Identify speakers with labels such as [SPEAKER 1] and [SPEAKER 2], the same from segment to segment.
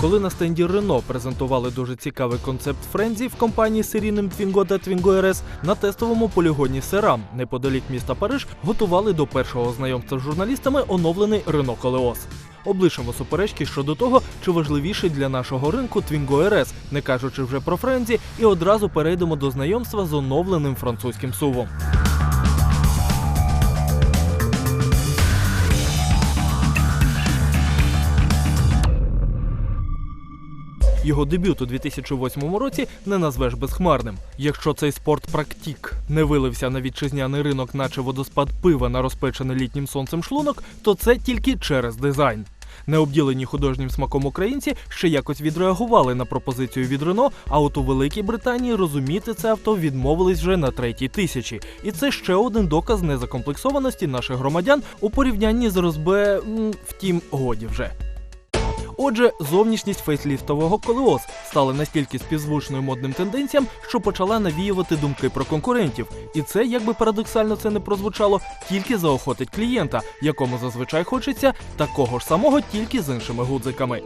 [SPEAKER 1] Коли на стенді Рено презентували дуже цікавий концепт Френзі в компанії з серійним Twingo та Twingo RS, на тестовому полігоні Серам неподалік міста Париж готували до першого знайомства з журналістами оновлений Рено Колеос. Облишимо суперечки щодо того, чи важливіший для нашого ринку Twingo RS, не кажучи вже про Френзі, і одразу перейдемо до знайомства з оновленим французьким сувом. Його дебют у 2008 році не назвеш безхмарним. Якщо цей спорт практик не вилився на вітчизняний ринок, наче водоспад пива на розпечений літнім сонцем шлунок, то це тільки через дизайн. Необділені художнім смаком українці ще якось відреагували на пропозицію від Рено, а от у Великій Британії розуміти це авто відмовились вже на третій тисячі. І це ще один доказ незакомплексованості наших громадян у порівнянні з розбе. Втім, годі вже. Отже, зовнішність фейсліфтового колеос стала настільки співзвучною модним тенденціям, що почала навіювати думки про конкурентів. І це, як би парадоксально це не прозвучало, тільки заохотить клієнта, якому зазвичай хочеться такого ж самого, тільки з іншими гудзиками.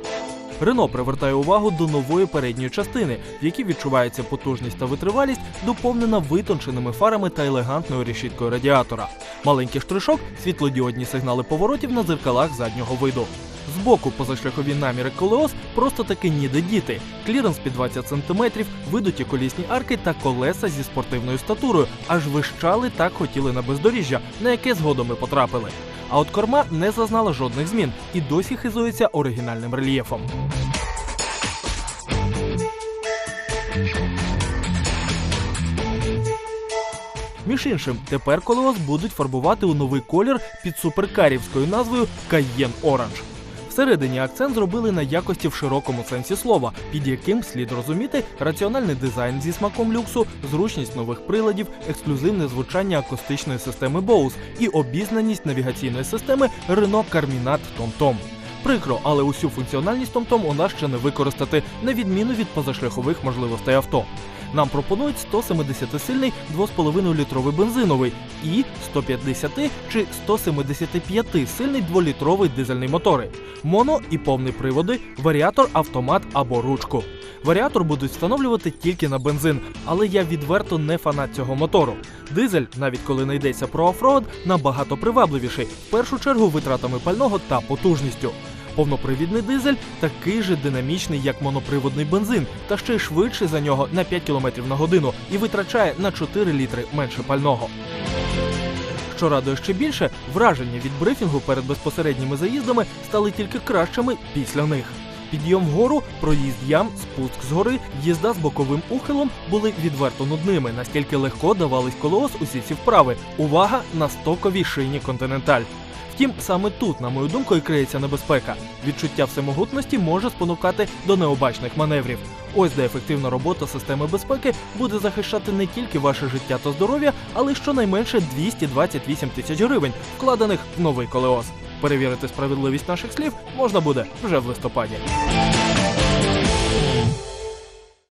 [SPEAKER 1] Рено привертає увагу до нової передньої частини, в якій відчувається потужність та витривалість, доповнена витонченими фарами та елегантною решіткою радіатора. Маленький штришок, світлодіодні сигнали поворотів на дзеркалах заднього виду. Збоку позашляхові наміри колеос просто таки ніде діти. Кліренс під 20 см, видуті колісні арки та колеса зі спортивною статурою. Аж вищали так хотіли на бездоріжжя, на яке згодом і потрапили. А от корма не зазнала жодних змін і досі хизується оригінальним рельєфом. Між іншим, тепер колеос будуть фарбувати у новий колір під суперкарівською назвою Cayenne Orange. Всередині акцент зробили на якості в широкому сенсі слова, під яким слід розуміти раціональний дизайн зі смаком люксу, зручність нових приладів, ексклюзивне звучання акустичної системи Bose і обізнаність навігаційної системи Renault Carminat TomTom. Прикро, але усю функціональність TomTom у нас ще не використати, на відміну від позашляхових можливостей авто. Нам пропонують 170-сильний 2,5-літровий бензиновий і 150 чи 175-сильний 2-літровий дизельний мотори, моно і повні приводи, варіатор, автомат або ручку. Варіатор будуть встановлювати тільки на бензин, але я відверто не фанат цього мотору. Дизель, навіть коли не йдеться про офроуд, набагато привабливіший, в першу чергу витратами пального та потужністю. Повнопривідний дизель такий же динамічний, як моноприводний бензин, та ще й швидший за нього на 5 км на годину і витрачає на 4 літри менше пального. Що радує ще більше, враження від брифінгу перед безпосередніми заїздами стали тільки кращими після них. Підйом вгору, проїзд ям, спуск з гори, їзда з боковим ухилом були відверто нудними, настільки легко давались колеос усі ці вправи. Увага на стоковій шині континенталь. Втім, саме тут, на мою думку, і криється небезпека. Відчуття всемогутності може спонукати до необачних маневрів. Ось де ефективна робота системи безпеки буде захищати не тільки ваше життя та здоров'я, але й щонайменше 228 тисяч гривень, вкладених в новий колеос. Перевірити справедливість наших слів можна буде вже в листопаді.